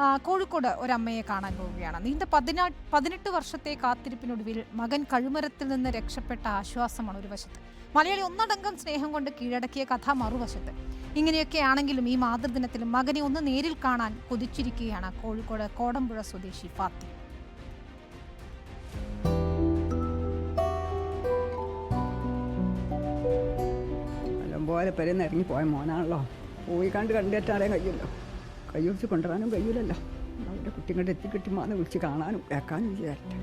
ആ, ഒരു അമ്മയെ കാണാൻ പോവുകയാണ്. നീണ്ട പതിനാ പതിനെട്ട് വർഷത്തെ കാത്തിരിപ്പിനൊടുവിൽ മകൻ കഴുമരത്തിൽ നിന്ന് രക്ഷപ്പെട്ട ആശ്വാസമാണ് ഒരു വശത്ത്. മലയാളി ഒന്നടങ്കം സ്നേഹം കൊണ്ട് കീഴടക്കിയ കഥ മറുവശത്ത്. ഇങ്ങനെയൊക്കെ ആണെങ്കിലും ഈ മാതൃദിനത്തിൽ മകനെ ഒന്ന് നേരിൽ കാണാൻ കൊതിച്ചിരിക്കുകയാണ് കോഴിക്കോട് കോടമ്പുഴ സ്വദേശി ഫാത്തി പോലെ പെരുന്നിറങ്ങി പോയ മോനാണല്ലോ. പോയി കണ്ട് കണ്ടേറ്റാലേ കഴിയുമല്ലോ കൈ പിടിച്ച് കൊണ്ടുവരാനും കഴിയില്ലല്ലോ അവരുടെ കുട്ടികളുടെ എത്തിക്കിട്ടിമാന്ന് വിളിച്ച് കാണാനും കേൾക്കാനും വിചാരിച്ചു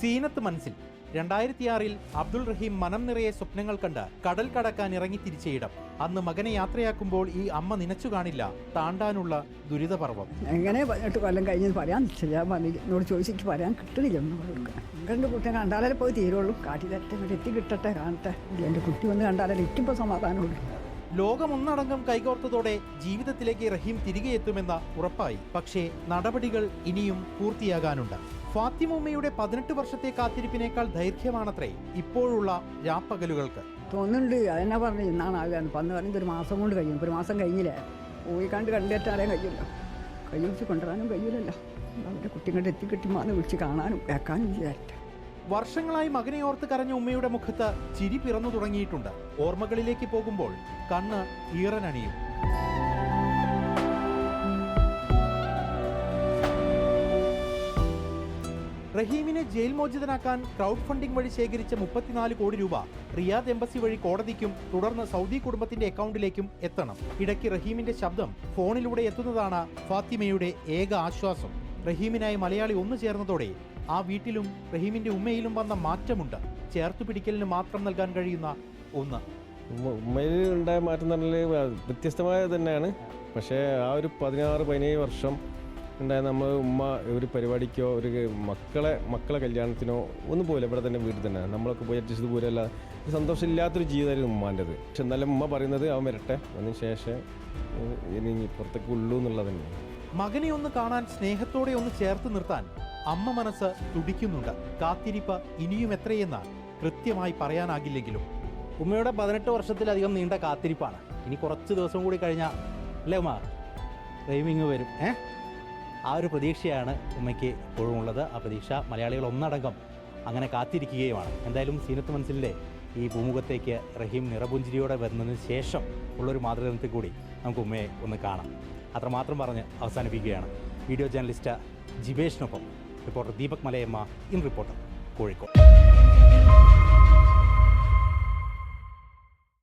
സീനത്ത് മനസ്സിൽ രണ്ടായിരത്തിയാറിൽ അബ്ദുൾ റഹീം മനം നിറയെ സ്വപ്നങ്ങൾ കണ്ട് കടൽ കടക്കാൻ ഇറങ്ങി തിരിച്ചയിടം അന്ന് മകനെ യാത്രയാക്കുമ്പോൾ ഈ അമ്മ നിനച്ചു കാണില്ല. താണ്ടാനുള്ള ദുരിതപർവം. എങ്ങനെ പതിനെട്ട് കൊല്ലം കഴിഞ്ഞ് പറയാൻ എന്നോട് ചോദിച്ചിട്ട് പറയാൻ കിട്ടണില്ല രണ്ട് കുട്ടിയെ കണ്ടാലേ പോയി തീരുള്ളൂ. കാട്ടിലെത്തി എത്തി കിട്ടട്ടെ കാണട്ടെ. എന്റെ എന്റെ കുട്ടി വന്ന് കണ്ടാലേ എനിക്കിപ്പോൾ സമാധാനമുള്ളൂ. ലോകം ഒന്നടങ്കം കൈകോർത്തതോടെ ജീവിതത്തിലേക്ക് റഹീം തിരികെ എത്തുമെന്ന ഉറപ്പായി. പക്ഷേ നടപടികൾ ഇനിയും പൂർത്തിയാകാനുണ്ട്. ഫാത്തിമുമ്മയുടെ പതിനെട്ട് വർഷത്തെ കാത്തിരിപ്പിനേക്കാൾ ദൈർഘ്യമാണത്രേ ഇപ്പോഴുള്ള രാപ്പകലുകൾക്ക്. തോന്നുന്നുണ്ട്. അതെന്നാ പറഞ്ഞു? ഇന്നാണ് ആകാൻ പന്ന് പറഞ്ഞത് ഒരു മാസം കൊണ്ട് കഴിയും. ഒരു മാസം കഴിഞ്ഞില്ലേ? പോയി കണ്ട് കണ്ടേറ്റാലേ കഴിയില്ല കൈ വിളിച്ച് കൊണ്ടുവരാനും കഴിയില്ലല്ലോ അവരുടെ കുട്ടികളുടെ എത്തിക്കിട്ടിമാന്ന് വിളിച്ച് കാണാനും കേൾക്കാനും വിചാരിച്ചു വർഷങ്ങളായി മകനെ ഓർത്ത് കരഞ്ഞ ഉമ്മയുടെ മുഖത്ത് ചിരി പിറന്നു തുടങ്ങിയിട്ടുണ്ട്. ഓർമ്മകളിലേക്ക് പോകുമ്പോൾ കണ്ണ് ഈറനണിയും. റഹീമിനെ ജയിൽ മോചിതനാക്കാൻ ക്രൗഡ് ഫണ്ടിംഗ് വഴി ശേഖരിച്ച മുപ്പത്തിനാല് കോടി രൂപ റിയാദ് എംബസി വഴി കോടതിക്കും തുടർന്ന് സൗദി കുടുംബത്തിന്റെ അക്കൗണ്ടിലേക്കും എത്തണം. ഇടയ്ക്ക് റഹീമിന്റെ ശബ്ദം ഫോണിലൂടെ എത്തുന്നതാണ് ഫാത്തിമയുടെ ഏക ആശ്വാസം. റഹീമിനായി മലയാളി ഒന്നു ചേർന്നതോടെ ആ വീട്ടിലും റഹീമിന്റെ ഉമ്മയിലും വന്ന മാറ്റമുണ്ട്. ചേർത്തു പിടിക്കലിന് മാത്രം നൽകാൻ കഴിയുന്ന ഒന്ന്. ഉമ്മ- ഉമ്മയിൽ ഉണ്ടായ മാറ്റം തന്നെ വ്യത്യസ്തമായ തന്നെയാണ്. പക്ഷേ ആ ഒരു പതിനാറ് പതിനേഴ് വർഷം ഉണ്ടായ നമ്മൾ ഉമ്മ ഒരു പരിപാടിക്കോ ഒരു മക്കളെ മക്കളെ കല്യാണത്തിനോ ഒന്നും പോയില്ല ഇവിടെ തന്നെ വീട്ടിൽ തന്നെ. നമ്മളൊക്കെ പോയി അഡ്ജസ്റ്റ് പോലെയല്ല സന്തോഷമില്ലാത്തൊരു ജീവിതമായിരുന്നു ഉമ്മാന്റെത്. പക്ഷെ എന്നാലും ഉമ്മ പറയുന്നത് അവൻ വരട്ടെ. അതിന് ശേഷം ഇനി പുറത്തേക്ക് ഉള്ളൂ എന്നുള്ളത് തന്നെയാണ്. മകനെ ഒന്ന് കാണാൻ സ്നേഹത്തോടെ ഒന്ന് ചേർത്ത് നിർത്താൻ അമ്മ മനസ്സ് തുടിക്കുന്നുണ്ട്. കാത്തിരിപ്പ് ഇനിയും എത്രയെന്ന് കൃത്യമായി പറയാനാകില്ലെങ്കിലും. ഉമ്മയുടെ പതിനെട്ട് വർഷത്തിലധികം നീണ്ട കാത്തിരിപ്പാണ്. ഇനി കുറച്ച് ദിവസം കൂടി കഴിഞ്ഞാൽ അല്ലേ ഉമ്മ? റൈമിങ് വരും. ഏ? ആ ഒരു പ്രതീക്ഷയാണ് ഉമ്മയ്ക്ക് ഇപ്പോഴും ഉള്ളത്. ആ പ്രതീക്ഷ മലയാളികൾ ഒന്നടങ്കം അങ്ങനെ കാത്തിരിക്കുകയുമാണ്. എന്തായാലും സീനത്ത് മനസ്സിലെ ഈ ഭൂമുഖത്തേക്ക് റഹീം നിറപുഞ്ചിരിയോടെ വരുന്നതിന് ശേഷം ഉള്ളൊരു മാതൃകത്തിൽ കൂടി നമുക്ക് ഉമ്മയെ ഒന്ന് കാണാം. അത്രമാത്രം പറഞ്ഞ് അവസാനിപ്പിക്കുകയാണ്. Video journalist ജിബേഷിനൊപ്പം reporter Deepak Malayamma. In reporter Kozhikode.